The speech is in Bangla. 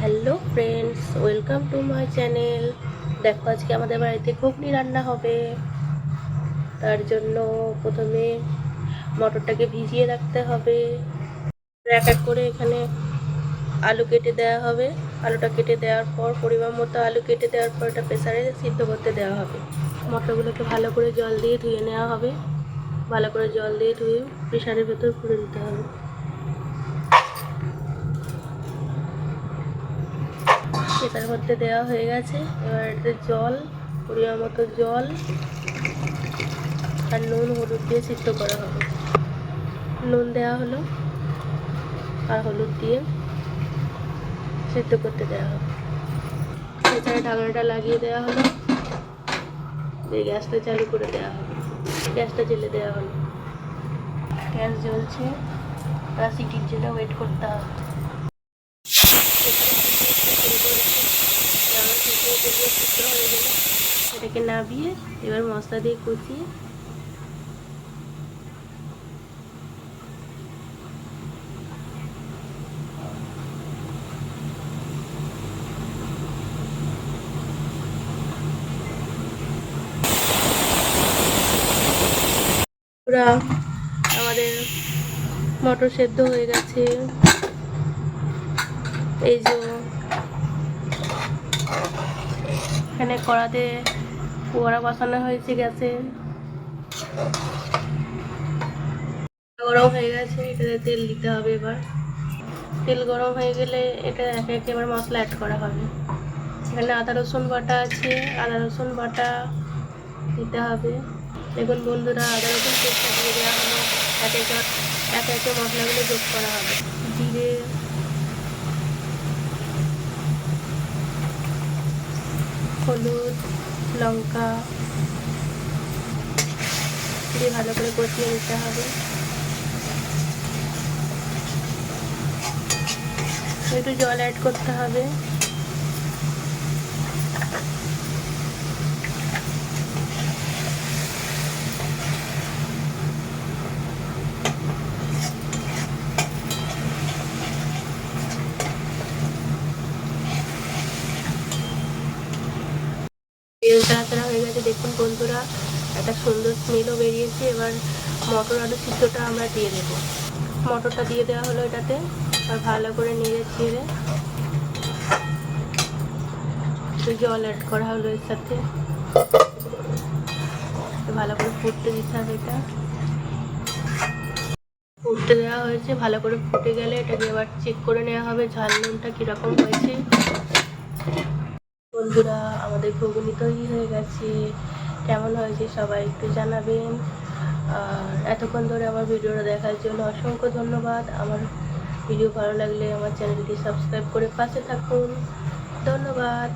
Hello friends, welcome to my channel. দেখো, আজকে আমাদের বাড়িতে ঘুগনি রান্না হবে। তার জন্য প্রথমে মটরটাকে ভিজিয়ে রাখতে হবে। এক এক করে এখানে আলু কেটে দেওয়া হবে। আলুটা কেটে দেওয়ার পর, পরিমাণ মতো আলু কেটে দেওয়ার পর এটা প্রেসারে সিদ্ধ করতে দেওয়া হবে। মটরগুলোকে ভালো করে জল দিয়ে ধুয়ে নেওয়া হবে। ভালো করে জল দিয়ে ধুয়ে প্রেসারের ভেতর পুরে দিতে হবে। প্রেসার মধ্যে দেওয়া হয়ে গেছে। এবার এতে জল, পরিমাণ মতো জল আর নুন হলুদ দিয়ে সিদ্ধ করা হবে। নুন দেওয়া হলো আর হলুদ দিয়ে সিদ্ধ করতে দেওয়া হবে। এছাড়া ঢাকনাটা লাগিয়ে দেওয়া হলো। দিয়ে গ্যাসটা চালু করে দেওয়া হবে গ্যাসটা জেলে দেওয়া হলো। গ্যাস জ্বলছে। আর সিটির জন্য ওয়েট করতে হবে। এটাকে নাবিয়ে এবার মশলা দিয়ে কষিয়ে পুরা আমাদের মটর সেদ্ধ হয়ে গেছে। এই যে এখানে কড়াতে পোড়া বসানো হয়েছে গ্যাসে গরম হয়ে গেছে, এটাতে তেল দিতে হবে এবার। তেল গরম হয়ে গেলে এটা একে একে এবার মশলা অ্যাড করা হবে। এখানে আদা, রসুন বাটা আছে, আদা, রসুন বাটা দিতে হবে। দেখুন বন্ধুরা, আদা, রসুন পেস্টটা দিয়ে দেওয়া হলো। একে একে একে মশলাগুলো যোগ করা হবে। হলুদ লঙ্কা দিয়ে ভালো করে কষিয়ে নিতে হবে। একটু জল অ্যাড করতে হবে। তেল তাড়াতাড়া হয়ে গেছে দেখুন বন্ধুরা, একটা সুন্দর স্মেলও বেরিয়েছে। এবার মটর আলু সিদ্ধটা আমরা দিয়ে দেবো। মটরটা দিয়ে দেওয়া হলো এটাতে, আর ভালো করে নেড়ে ছেড়ে জল অ্যাড করা হলো এর সাথে। ভালো করে ফুটতে দিতে হবে এটা। ফুটতে দেওয়া হয়েছে, ভালো করে ফুটে গেলে এটাকে এবার চেক করে নেওয়া হবে ঝাল নুনটা কীরকম হয়েছে। বন্ধুরা, আমাদের ঘুগনি তৈরি হয়ে গেছে। কেমন হয়েছে সবাই একটু জানাবেন। আর এতক্ষণ ধরে আমার ভিডিওটা দেখার জন্য অসংখ্য ধন্যবাদ। আমার ভিডিও ভালো লাগলে আমার চ্যানেলটি সাবস্ক্রাইব করে পাশে থাকুন। ধন্যবাদ।